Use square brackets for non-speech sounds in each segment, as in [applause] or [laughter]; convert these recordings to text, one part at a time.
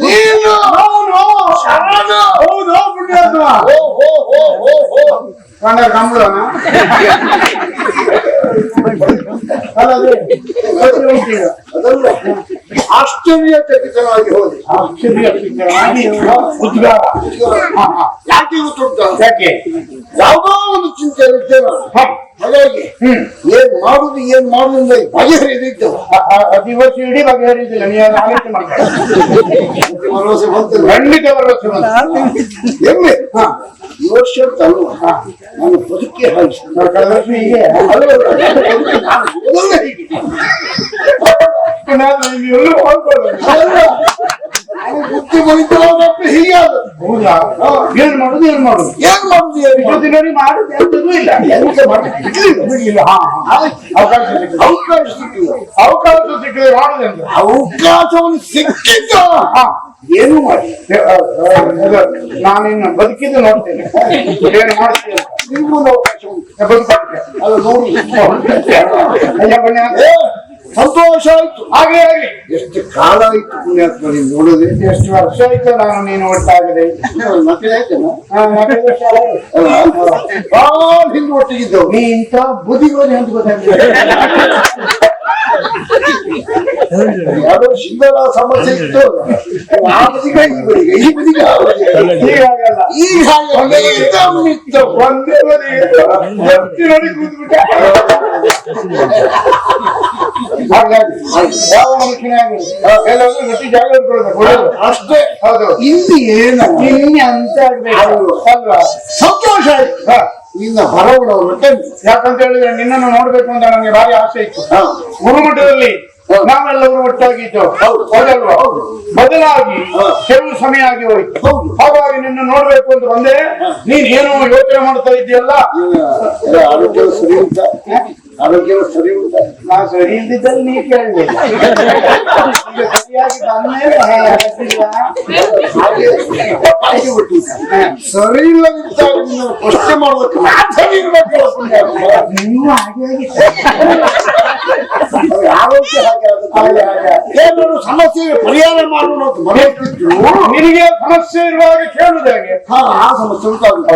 ನೀನು ಶರಣು! ಹೌದು ಪುಣ್ಯಾತ್ಮ ಓ ಕಂಡ ಕಂಬಳನ ಆಶ್ಚರ್ಯ ಚಕಿತನಾಗಿ ಹೋದೆ ಆಶ್ಚರ್ಯ ಉದ್ಗಾರ. ಯಾಕೆ ಗೊತ್ತುಂಟ ಯಾಕೆ ಯಾವುದೋ ಒಂದು ಚಿಂತೆ ಹ, ಹಾಗಾಗಿ ಏನ್ ಮಾಡುದು ಏನ್ ಮಾಡುದು ಬಗೆಹರಿದಿತ್ತು ದಿವಸ ಇಡೀ ಬಗೆಹರಿದಿಲ್ಲ ನೀವು ಅದು ಆಲೋಚನೆ ಮಾಡ್ಕೊಳ್ಳಿ. ಭರವಸೆ ಬಂತಲ್ಲ. ಖಂಡಿತ ಭರವಸೆ ಬಂತು. ಎಮ್ಮೆ ಹಾ. ಈ ವರ್ಷ ನಾನು ಬದುಕಿ ಹಾಯಿಸ್ತೀನಿ ನಾವು ಕಳೆದ ವರ್ಷ ಹೀಗೆ. ಬುದ್ಧಿ ಬಲಿತವಾಗಪ್ಪ ಹೀಗೆ ಏನ್ ಮಾಡುದು ಏನ್ ಮಾಡುದು ಏನ್ ಮಾಡುದು ಮಾಡುದು? ಎಂತದೂ ಇಲ್ಲ ಎಂತ. ಬಿಡ್ಲಿಲ್ಲ ಹಾ ಹಾ. ಅವಕಾಶ ಅವಕಾಶ ಸಿಕ್ಕಿಲ್ಲ ಅವಕಾಶ ಸಿಕ್ಕಿದೆ ಮಾಡುದೆಂತ ಅವಕಾಶವನ್ನು ಸಿಕ್ಕಿದ್ದ ಹಾ ಏನು ಮಾಡಿ ನಾನಿನ್ನು ಬದುಕಿದ್ದು ನೋಡ್ತೇನೆ ಏನು ಮಾಡ್ತೀನಿ ಅಂತ. ನಿಮ್ಗೊಂದು ಅವಕಾಶ. ಅದು ನೋಡಿ ಅಯ್ಯ ಬಣ್ಣ. ಏ, ಸಂತೋಷ ಆಯ್ತು ಹಾಗೆ ಹಾಗೆ ಎಷ್ಟು ಕಾಲ ಆಯ್ತು ಪುಣ್ಯಾತ್ಮ ನೀನು ನೋಡದೆ? ಎಷ್ಟು ವರ್ಷ ಆಯ್ತು ನಾನು ನೀನು ಒಟ್ಟಾಗದೆ? ಮಕ್ಕಳು ಹಿಂದೆ ಒಟ್ಟಿಗಿದ್ದವು. ನೀ ಇಂಥ ಬುದ್ಧಿಗೋದಿ ಅಂತ ಗೊತ್ತಾಗ್ತದೆ. ಸಮಸ್ಯೆ ಇತ್ತು. ಆ ಬದಿಗ ಈ ಬದಿಗ ಈ ಬದಿಗ ಆ ಬದಿಗ. ಹೀಗಾಗಲ್ಲ ಈಗ ಹಾಗೆ ಒಂದೇ ಇತ್ತು. ಒಂದೇ ಬದಿ ಎತ್ತಿ ನೋಡಿ ಕೂತ್ಬಿಟ್ಟೆ. ಹಾಗಾಗಿ ಯಾವ ಮನುಷ್ಯನೇ ಆಗಲಿ ಎಲ್ಲಾದ್ರೂ ಗಟ್ಟಿ ಜಾಗ ಇಟ್ಕೊಳ್ಬೇಕು ಅಷ್ಟೇ. ಹೌದು. ಇಲ್ಲಿ ಏನು? ನಿನ್ನೆ ಅಂತ ಆಗ್ಬೇಕು. ಅಲ್ವಾ? ಸಂತೋಷ ಆಯ್ತು. ಹ. ನಿನ್ನ ಹೊರಗುಣವನ್ನು ಕಂಡು ಯಾಕಂತ ಹೇಳಿದ್ರೆ ನಿನ್ನನ್ನು ನೋಡ್ಬೇಕು ಅಂತ ನನಗೆ ಭಾರಿ ಆಸೆ ಇತ್ತು. ಗುರುಮಠದಲ್ಲಿ ನಾವೆಲ್ಲರೂ ಒಟ್ಟಾಗಿದ್ದು. ಹೌದಲ್ವಾ? ಬದಲಾಗಿ ಕೆಲವು ಸಮಯ ಆಗಿ ಹೋಯ್ತು. ಹೌದು. ಹಾಗಾಗಿ ನಿನ್ನ ನೋಡ್ಬೇಕು ಅಂತ ಬಂದೆ. ನೀನ್ ಏನು ಯೋಚನೆ ಮಾಡ್ತಾ ಇದೆಯಲ್ಲ ಆರೋಗ್ಯ ಸರಿ ನಾ ಸರಿ ಇಲ್ದಿದ್ದಲ್ಲಿ ನೀ ಕೇಳಲಿಲ್ಲ ಸರಿಯಾಗಿ ಬಿಟ್ಟಿದ್ದ. ಸರಿ ಇಲ್ಲದಿದ್ದಾಗ ನಿನ್ನ ಪ್ರಶ್ನೆ ನಾನ್ ಸರಿ ಇರ್ಬೇಕು. ನೀವು ಹಾಗೆ ಆರೋಗ್ಯ. ಏನಾದ್ರು ಸಮಸ್ಯೆ ಪರಿಹಾರ ಮಾಡೋಣ ಅಂತ ನಿನಗೆ ಸಮಸ್ಯೆ ಇರುವಾಗ ಕೇಳುದು ಹಾ ಆ ಸಮಸ್ಯೆ ಉಂಟಾಗುತ್ತೆ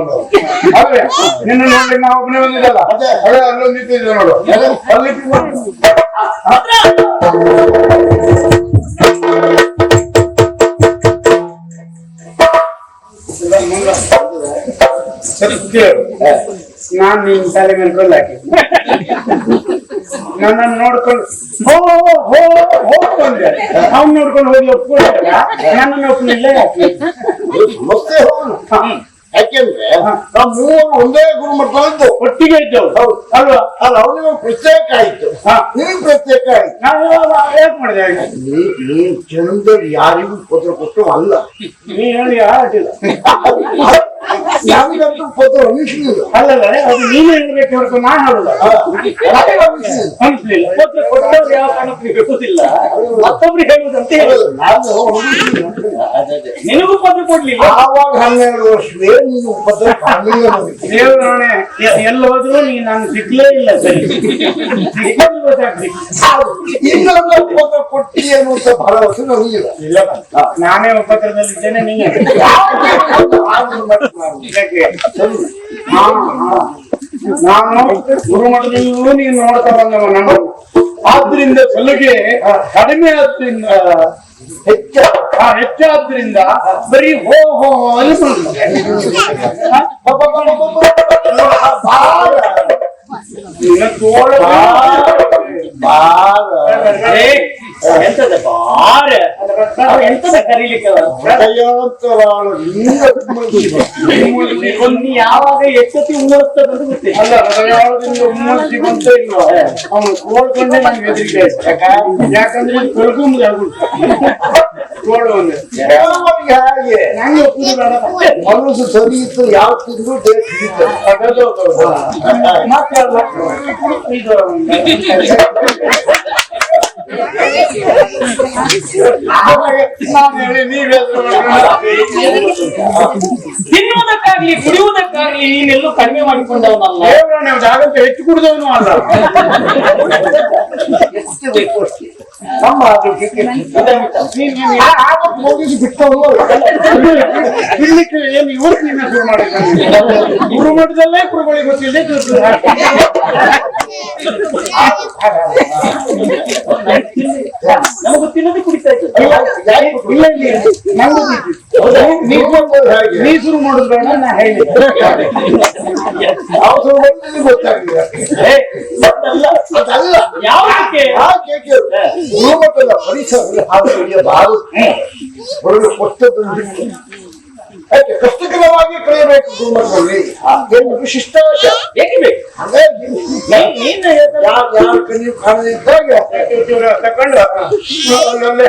ಅಲ್ವೇ ನಿನ್ನ ನೋಡಿ ನಾವು ಒಬ್ಬನೇ ಬಂದಿದ್ದಲ್ಲ. ಅದೇ. ಅದೇ ನಾನ್ ನಿನ್ ತಲೆ ಮೇಲೆ ಕಲ್ಲು ಹಾಕಿ. ನನ್ನನ್ನು ನೋಡ್ಕೊಂಡು ಹೋ ಹೋ ಹೋ ಬಂದೆ ಅವ್ನು ನೋಡ್ಕೊಂಡು ಹೋಗಿ ಒಪ್ಕೊಂಡ ನನ್ನನ್ನು ಒಪ್ಪಿಲ್ಲ ಹೌದು ಯಾಕೆಂದ್ರೆ ನಾವು ಮೂವರು ಒಂದೇ ಗುರುಮಟ್ಟದ್ದು ಒಟ್ಟಿಗೆ ಇದ್ದವು ಹೌದು. ಅಲ್ವಾ? ಅಲ್ಲ ಅವನಿಗೆ ಪ್ರತ್ಯೇಕ ಆಯ್ತು. ನೀವು ಪ್ರತ್ಯೇಕ ಆಯ್ತು. ನಾವು ಯಾಕೆ ಮಾಡಿದೆ ನೀನ್ ಜನದಲ್ಲಿ ಯಾರಿಗೂ ಪತ್ರ ಕೊಟ್ಟು ಅಲ್ಲ ನೀ ಹೇಳಿ ಆಟಿಲ್ಲ [laughs] ಯಾರಿಗಂತೂ ಅನಿಸಲಿಲ್ಲ ಅಲ್ಲಲ್ಲ ಅದು ನೀನೇ ಹೇಳ್ಬೇಕು ಹೊರತು ನಾನು ಅನಿಸಲಿಲ್ಲ ಅನ್ಸ್ಲಿಲ್ಲ ಪತ್ರ ಕೊಟ್ಟವ್ರು ಯಾವ ಕಾರಣಕ್ಕೂ ಹೇಳುವುದಿಲ್ಲ. ಮತ್ತೊಬ್ರು ಹೇಳುವುದಂತ ಹೇಳುದು. ನಾನು ನಿನಗೂ ಪತ್ರ ಕೊಡ್ಲಿಲ್ಲ? ಆವಾಗ ಹನ್ನೆರಡು ವರ್ಷವೇ ನೀನು ಪತ್ರ ಕಾಣಲಿಲ್ಲ ಎಲ್ಲ ಹೋದ್ರು ನೀ ನಾನು ಸಿಗ್ಲೇ ಇಲ್ಲ ಸರಿ ಸಿಕ್ಕದ್ದು ಗೊತ್ತಾಗ್ಲಿಲ್ಲ ಇನ್ನೊಂದು ಪತ್ರ ಕೊಟ್ಟಿ ಅನ್ನುವಂತ ಭರವಸೆ ನನಗಿಲ್ಲ ಇಲ್ಲ ನಾನೇ ಉಪತ್ರದಲ್ಲಿದ್ದೇನೆ ನೀನೇ ಇದಕ್ಕೆ ಸರಿ. ಹಾ, ಹಾ. ನಾನು ಗುರುಮಠದಲ್ಲೂ ನೀನು ನೋಡ್ತಾ ಬಂದವ ನಾನು ಆದ್ರಿಂದ ಸಲುಗೆ ಕಡಿಮೆ ಆದ್ರಿಂದ ಹೆಚ್ಚ ಆ, ಹೆಚ್ಚಾದ್ರಿಂದ ಬರೀ ಹೋ ಹೋ ಅಲ್ಲಿ ಬಂದು. ಹಾ? ಪಾಪ, ಪಾಪ, ಪಾಪ, ಪಾಪ. ನಿನ್ನ ಎಂತದ ಬಾರ ಅವ ಎಂತದ ಕರೀಲಿಕ್ಕೆ ಅವ? ಹೃದಯಾಂತರಾಳ ಲಿಂಗ ಸಂಬಂಧಿ. ಒಂದು ಯಾವಾಗ ಎಚ್ಚತಿ ಉಮ್ಮಳಿಸ್ತದ ಅಂತ ಗೊತ್ತಿಲ್ಲ ಅಲ್ಲ ಹೃದಯದಿಂದ ಉಮ್ಮಳಿಸಿ ಬಂತ ಇಲ್ವಾ ಅವನು ಕೋಳ್ಕೊಂಡೆ ನಂಗೆ ಹೆದರಿಕೆ ಯಾಕಂದ್ರೆ ತೊಳ್ಕೊಂಬುದು ಆಗುಂಟು ಕೋಳು ಅಂದ್ರೆ ಕೆಲವರಿಗೆ ಹಾಗೆ ಮನಸ್ಸು ಸರಿ ಇತ್ತು ಯಾವ ತಿಂದು ಡೇಟ್ ತಿನ್ನುವುದಕ್ಕಾಗ್ಲಿ ಕುಡಿಯುವುದಕ್ಕಾಗ್ಲಿ ನೀನೆಲ್ಲೂ ಕಡಿಮೆ ಮಾಡಿಕೊಂಡವನಲ್ಲ ದೇವರ ನೀವು ಜಾಗಂತ ಹೆಚ್ಚು ಕುಡಿದವನು ಅಲ್ಲ ಎಷ್ಟು ಬೇಕು ಅಷ್ಟೇ ನಮ್ಮ ಆರೋಗ್ಯಕ್ಕೆ ನೀನ್- ನೀನ್ ಆ- ಆವತ್ತು ಹೋಗಿ ಏನು ಇವತ್ತು ನಿನ್ನ ಶುರು ಮಾಡಿದ್ದಾನೆ ಗುರು ಮಠದಲ್ಲೇ ಗುರುಗಳಿಗೆ ಗೊತ್ತಿಲ್ಲದೆ ನಮಗೂ ತಿನ್ನೋದು ಕುಡಿತಾ ಇತ್ತು. ಇಲ್ಲ ಇಲ್ಲ ನೀ ಶುರು ಮಾಡುದು ಬೇಡ ನಾ ಹೇಳಿ ಯಾವ ಶುರು ಗೊತ್ತಾಗಿದೆ ಏ, ಅದಲ್ಲ. ಅದಲ್ಲ ಯಾವುದಕ್ಕೆ ಯಾಕೆ ಗುರುಮಠದ ಪರಿಸರದಲ್ಲಿ ಹಾಗೆ ಹಿಡಿಯಬಾರದು ಹೊರಗೆ ಕೊಟ್ಟದ್ದು ಯಾಕೆ ಕಷ್ಟಕರವಾಗಿ ಕಳೆಯಬೇಕು ಗುರುಮಠದಲ್ಲಿ ಏನು ವಿಶಿಷ್ಟಾಂಶ ಏಕೆ ಬೇಕು ಹಾಗಾಗಿ ನೀನ್- ನೀನ್ ಹೇಳ್ದಲ್ಲ. ಯಾರು ಯಾರು ಕಣ್ಣು ಕಾಣದಿದ್ದಾಗ ತಕೊಂಡು ಅಲ್ಲಲ್ಲೇ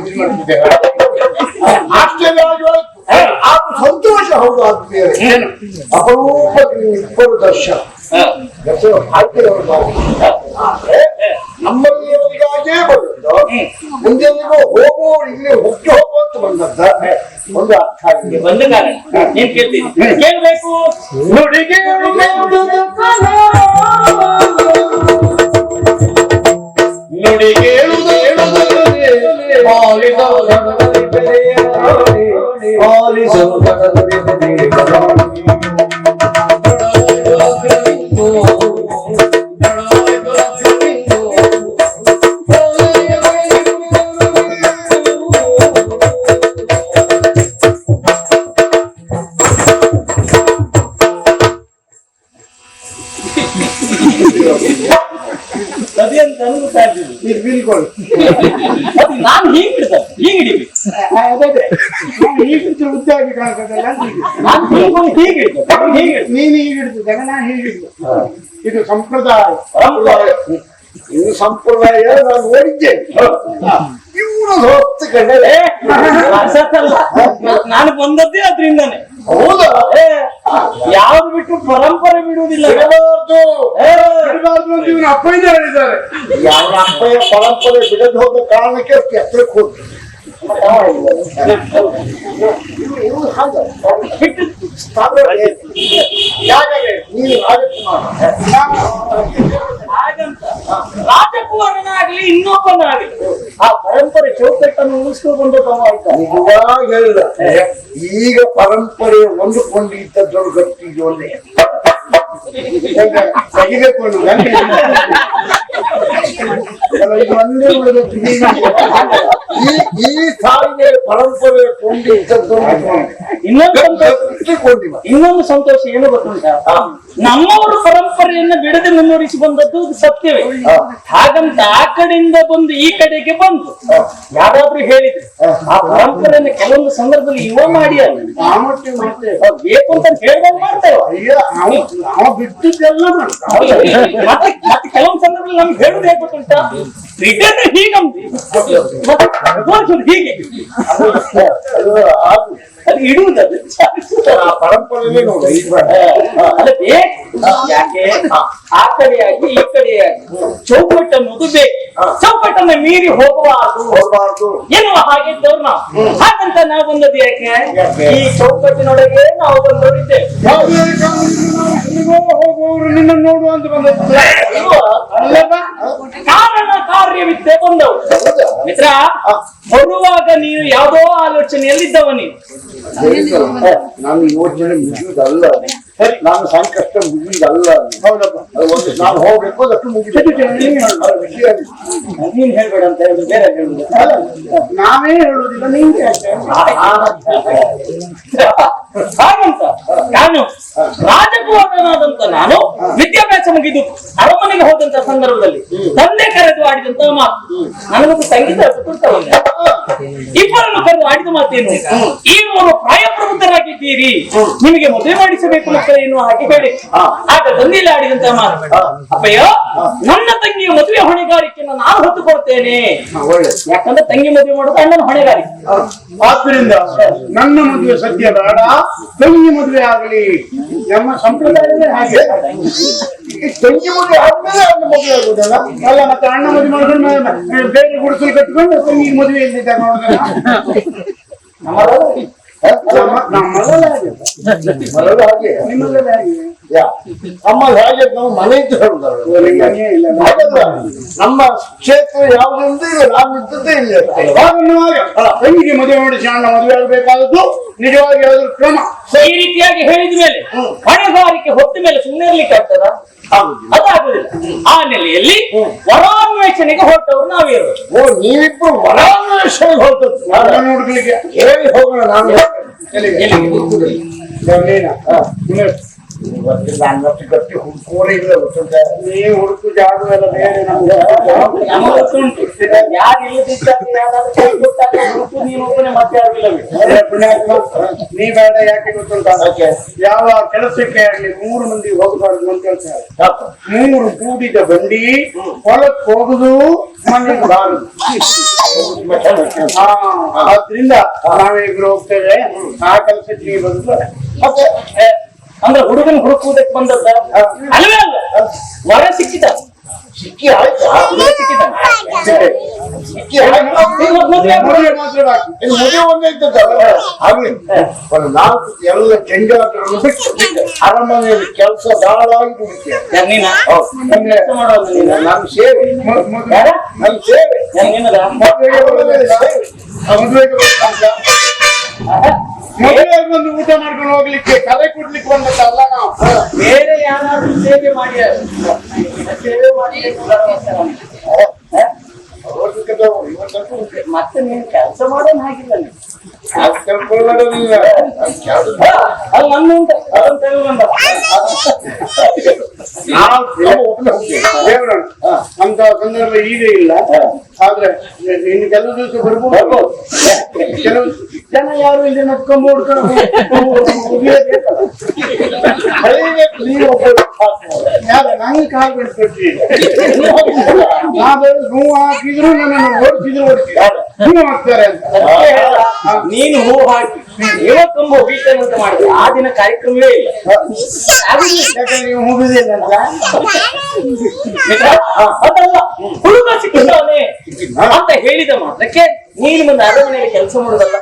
ಇದು ಮಾಡ್ತಿದ್ದೆ. ಆಶ್ಚರ್ಯ ಆಗೋಯ್ತು. ಆಗ ಸಂತೋಷ ಹೌದು ಅದು ಬೇರೆ ಏನು ಅಪರೂಪ ಇಬ್ಬರು ದರ್ಶನ ಹ. ಹೆಸರು ಹಾಕಿದವರು ನಾವು ಆದ್ರೆ ನಮ್ಮಲ್ಲಿಯವರಿಗಾಗೇ ಬಂದದ್ದು. ಮುಂದೆಲ್ಲಿಗೂ ಹೋಗುವವರು ಇಲ್ಲಿ ಹುಟ್ಟಿ ಹೋಗುವಂತ ಬಂದದ್ದ. ಒಂದು ಅರ್ಥ ಆಗಿದೆ ಬಂದ ಕಾರಣ. ನೀನ್ ಕೇಳ್ತೀನಿ ಕೇಳ್ಬೇಕು. ನುಡಿಗೆ ನುಡಿಗೆ ಸದಿ ಹೀಗೆ. ನಾನು ಹೀಗೆ ಹೋಗಿ ಹೀಗೆ ಹಿಡ್ದೆ ನಾನು ಹೀಗೆ ಹಿಡ್ದೆ. ನೀನು ಹೀಗೆ ಹಿಡಿದಿದ್ದಾಗ ನಾನು ಹೀಗೆ ಹಿಡಿದು ಇದು ಸಂಪ್ರದಾಯ. ಇನ್ನು ಸಂಪ್ರದಾಯ ನಾನು ನೋಡಿದ್ದೆ. ಇವರು ಹೊತ್ತು ಕಂಡರೆ. ನಾನು ಬಂದದ್ದೇ ಅದ್ರಿಂದಾನೆ. ಹೌದಾ? ಯಾವ್ದು ಬಿಟ್ಟು ಪರಂಪರೆ ಬಿಡುವುದಿಲ್ಲ. ಬಿಡಬಾರ್ದು. ಇವನು ಅಪ್ಪಯ್ಯ ಹೇಳಿದ್ದಾರೆ. ಯಾವ ಅಪ್ಪಯ್ಯ ಪರಂಪರೆ ಬಿಡದ್ ಹೋದ ಕಾರಣಕ್ಕೆ ಅಷ್ಟು ಎತ್ತರಕ್ಕೆ ರಾಜಕುಮಾರನಾಗ್ಲಿ ಇನ್ನೊಬ್ಬನಾಗ್ಲಿ. ಆ ಪರಂಪರೆ ಚೌಕಟ್ಟನ್ನು ಉಳಿಸ್ಕೊಂಡು ನಿಜವಾಗಿ ಹೇಳಿದ. ಈಗ ಪರಂಪರೆ ಹೊಂದಿಕೊಂಡಿದ್ದದ್ದು ಗಟ್ಟಿಗೆ ಒಂದೇ ತೆಗಿಬೇಕು ಅನ್ನೋ ಗಂಟೆ ಅಲ್ಲ, ಇದು ಒಂದೇ ಉಳಿದದ್ದು ನೀನು. ಈ ಈ ಸಾಲಿಗೆ ಪರಂಪರೆ ಕೊಂಡಿದ್ದದ್ದು ಇನ್ನೊಂದು ಸಂತೋಷ ಇನ್ನೊಂದು ಸಂತೋಷ ಏನು ಗೊತ್ತುಂಟ? ನಮ್ಮವರು ಪರಂಪರೆಯನ್ನ ಬಿಡದೆ ಮುನ್ನಡೆಸಿ ಬಂದದ್ದು ಅದು ಸತ್ಯವೇ. ಹಾಗಂತ ಆ ಕಡೆಯಿಂದ ಬಂದು ಈ ಕಡೆಗೆ ಬಂತು ಯಾರಾದ್ರೂ ಹೇಳಿದ್ರೆ ಆ ಪರಂಪರೆಯನ್ನ ಕೆಲವೊಂದು ಸಂದರ್ಭದಲ್ಲಿ ಇವ ಮಾಡಿ ಬೇಕು ಅಂತ ಹೇಳ್ಬೋದು ಮಾಡ್ತೇವೆ? ಮತ್ತೆ ಮತ್ತೆ ಕೆಲವೊಂದು ಸಂದರ್ಭದಲ್ಲಿ ನಮ್ಗೆ ಹೇಳುದು ಹೇಗೆ ಗೊತ್ತುಂಟ? ಹೀಗೆ ಅದು ಆ ಪರಂಪರೆಯಲ್ಲೇ ನೋಡಿ ಅಲ್ಲ ಯಾಕೆ? ಆ ಕಡೆಯಾಗಿ ಈ ಕಡೆಯಾಗಿ. ಚೌಕಟ್ಟು ಅನ್ನೋದು ಬೇಕು ಚೌಕಟ್ಟನ್ನ ಮೀರಿ ಹೋಗಬಾರದು. ಹೋಗಬಾರದು. ಎನ್ನುವ ಹಾಗೆ ನಾವು. ಹಾಗಂತ ನಾವು ಬಂದದ್ದು ಯಾಕೆ? ಈ ಚೌಕಟ್ಟಿನೊಳಗೆ ನಾವು ಬಂದವರಿದ್ದೇವೆ ಎಲ್ಲಿಗೋ ಹೋಗುವವರು ನಿನ್ನ ನೋಡುವ ಅಂತ ಬಂದದ್ದು ಕಾರಣ ಕಾರ್ಯವಿದ್ದೆ ಬಂದವು. ಮಿತ್ರ ಬರುವಾಗ ನೀನು ಯಾವುದೋ ಆಲೋಚನೆಯಲ್ಲಿದ್ದವ ನೀನು. ನಾನು ಯೋಚನೆ ಮುಗಿಯುವುದಲ್ಲ. ನಾನು ಸಂಕಷ್ಟ ಮುಗಿದಲ್ಲ ನಾನು ಹೋಗ್ಬೇಕು ಅದಕ್ಕೆ ನೀನ್ ಹೇಳ್ಬೇಡ ಅಂತ ಹೇಳಿದ್ರು ಬೇರೆ ಹೇಳುದು? ನಾವೇ ಹೇಳುದಿಲ್ಲ ನೀನ್ ಹೇಳ್ತೇವೆ ಹಾಗಂತ ನಾನು ರಾಜಕುಮಾರನಾದಂತ ನಾನು ವಿದ್ಯಾಭ್ಯಾಸ ಮುಗಿದು ಅರಮನೆಗೆ ಹೋದಂತ ಸಂದರ್ಭದಲ್ಲಿ ತಂದೆ ಕರೆದು ಆಡಿದಂತ ಮಾತು. ನನಗೊಂದು ಸಂಗೀತ ಇಬ್ಬರನ್ನು ಕರೆದು ಆಡಿದ ಮಾತೇನು? ಈ ಮೂರು ಪ್ರಾಯಪ್ರಬುದ್ಧರಾಗಿದ್ದೀರಿ ನಿಮಗೆ ಮದುವೆ ಮಾಡಿಸಬೇಕು ಮಕ್ಕಳು ಏನು ಹಾಗೆ ಹೇಳಿ. ಆಗ ತಂದೆಯಲ್ಲಿ ಆಡಿದಂತ ಮಾತು. ಅಪ್ಪಯ್ಯ ನನ್ನ ತಂಗಿಯ ಮದುವೆ ಹೊಣೆಗಾರಿಕೆಯನ್ನು ನಾನು ಹೊತ್ತುಕೊಡ್ತೇನೆ ಯಾಕಂದ್ರೆ ತಂಗಿ ಮದುವೆ ಮಾಡೋದು ಅಣ್ಣನ ಹೊಣೆಗಾರಿಕೆ. ಆದ್ರಿಂದ ನನ್ನ ಮದುವೆ ಸದ್ಯ ಬೇಡ. ತಂಗಿ ಮದುವೆ ಆಗಲಿ. ನಮ್ಮ ಸಂಪ್ರದಾಯವೇ ಹಾಗೆ. ತಂಗಿ ಮದುವೆ ಆದ್ಮೇಲೆ ಅಣ್ಣ ಮದುವೆ ಆಗುದಲ್ಲ? ಅಲ್ಲ, ಮತ್ತೆ ಅಣ್ಣ ಮದುವೆ ಮಾಡಿದ್ರೆ ಮ- ಬೇರೆ ಗುಡಿಸಲು ಕಟ್ಕೊಂಡು ತಂಗಿ ಮದುವೆ ಇಲ್ಲಿದ್ದ ನೋಡಿದ್ರೆ. ನಮ್ಮದಲ್ಲ. ನಮ್ಮ ನಮ್ಮದಲ್ಲ ಹಾಗೆ. ನಿಮ್ಮಲ್ಲೇ ಹಾಗೆ. ನಿಮ್ಮಲ್ಲೆಲ್ಲ ಹೇಗೆ? ಹಾಗೆ ನಾವು ಮನೆ ನಮ್ಮ ಕ್ಷೇತ್ರ ಯಾವುದು ಇಲ್ಲ ನಾವು ಇದ್ದದ್ದೇ ಇಲ್ಲ. ತಂಗಿಗೆ ಮದುವೆ ಮಾಡಿ ಶಾಣ ಮದುವೆ ಆಗಬೇಕಾದದ್ದು ನಿಜವಾಗಿ ಅದ್ರ ಕ್ರಮ? ಈ ರೀತಿಯಾಗಿ ಹೇಳಿದ ಮೇಲೆ ಹೊಣೆಗಾರಿಕೆ ಹೊತ್ತ ಮೇಲೆ ಸುಮ್ಮನೆ ಇರ್ಲಿಕ್ಕೆ ಆಗ್ತದ? ಅದಾಗುದಿಲ್ಲ. ಆ ನೆಲೆಯಲ್ಲಿ ವರಾನ್ವೇಷಣೆಗೆ ಹೊರಟವರು ನಾವೇ ಇರೋದು ಓ ನೀವಿಬ್ರು ವರಾನ್ವೇಷಣೆಗೆ ಹೊರಟದ್ದು. ನೋಡ್ಲಿಕ್ಕೆ? ಹೇಳಿ ಹೋಗೋಣ? ನೀನಾ? ಇವತ್ತಿಲ್ಲ ಅನ್ನಷ್ಟು ಗಟ್ಟಿ ಹುಡ್ಕೋರೇ ಇಲ್ಲ ಗೊತ್ತುಂಟಾ? ನೀವು ಹುಡುಕು ಜಾಗವೆಲ್ಲ ಬೇರೆ ನಮ್ಗೆ ನಮಗೆ ಗೊತ್ತುಂಟು ಯಾರು ಇಲ್ಲದಿದ್ದಾಗ ಯಾರಾದ್ರೂ ಕೈ ಕೊಟ್ಟಾಗ ಹುಡುಕು ನೀನು ಒಬ್ಬನೇ ಮತ್ತೆ ಆಗಿಲ್ಲ ನೀ ಬೇಡ ಯಾಕೆ ಗೊತ್ತುಂಟ? ಯಾವ ಕೆಲಸಕ್ಕೆ ಆಗ್ಲಿ ಮೂರು ಮಂದಿ ಹೋಗಬಾರ್ದು ಅಂತ ಹೇಳ್ತಾರೆ? ಮೂರು ಕೂಡಿದ ಬಂಡಿ ಹೊಲಕ್ಕೆ ಹೋಗುದು ಮನೆಗೆ ಬಾರದು ಹಾ ಆದ್ರಿಂದ ಇಬ್ರು ಹೋಗ್ತೇವೆ ಆ ಕೆಲಸಕ್ಕೆ ನೀವು ಬಂದು ಮತ್ತೆ ಅಂದ್ರೆ ಹುಡುಗನ ಹುಡುಕುವುದಕ್ಕೆ ಬಂದದ್ದ ಅಲ್ವೇ ಅಲ್ಲ. ವರ ಸಿಕ್ಕಿದ. ಸಿಕ್ಕಿ ಆಯ್ತಾ. ಸಿಕ್ಕಿದ. ಸಿಕ್ಕಿ ಮದುವೆ ಒಂದೇ ಇದ್ದದ್ದಲ್ಲ ಆಗ್ಲಿ ಒಂದು ನಾಲ್ಕು ಎಲ್ಲ ಕೆಂಜಾಟಗಳನ್ನು ಬಿಟ್ಟು ಅರಮನೆಯಲ್ಲಿ ಕೆಲಸ ಧಾರಾಳವಾಗಿ ದುಡಿತೀಯ ನೀನ? ಮಾಡೋದು ನೀನ. ಸೇವೆ ಸೇವೆ ಮದುವೆಗೆ ಬಂದು ಊಟ ಮಾಡ್ಕೊಂಡು ಹೋಗ್ಲಿಕ್ಕೆ ಕಲೆ ಕೊಡ್ಲಿಕ್ಕೆ ಬಂದದ್ದಲ್ಲ ನಾವು. ಬೇರೆ ಯಾರಾದ್ರೂ ಸೇವೆ ಮಾಡಿ. ಸೇವೆ ಮಾಡಿ. ಮತ್ತೆ ನೀನು ಕೆಲಸ ಮಾಡೋನ್ ಹಾಗಿಲ್ಲ ನಾವು ಸಂದರ್ಭ ಈಗ ಇಲ್ಲ. ಆದ್ರೆ ಇನ್ನು ಕೆಲವು ದಿವಸ ಬರ್ಬೋದು. ಕೆಲವು ಜನ ಯಾರು ಇಲ್ಲಿ ನಡ್ಕೊಂಡು [laughs] ನಂಗೆ ಕಾಲು ಹಾಕಿದ್ರು ಓಡಿಸಿದ್ರು ಓಡಿಸಿದ್ರು ಹಾಕ್ತಾರೆ ಅಂತ. ನೀನು ಹೂ ಹಾಕಿ ತುಂಬ ಹೋಗಿದ್ದೇನೆ ಅಂತ ಮಾಡಿದ್ರೆ ಆ ದಿನ ಕಾರ್ಯಕ್ರಮವೇ ಇಲ್ಲ. ನೀವು ಅಂತ ಅದಲ್ಲ ಹುಡುಗ ಸಿಕ್ಕಿದ್ದಾನೆ ಅಂತ ಹೇಳಿದ ಮಾತ್ರಕ್ಕೆ ನೀನು ಮುಂದೆ ಅರಮನೆಯಲ್ಲಿ ಕೆಲಸ ಮಾಡುದಲ್ಲ?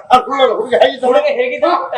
ಹೇಗಿದ್ದ ಹುಡುಗ?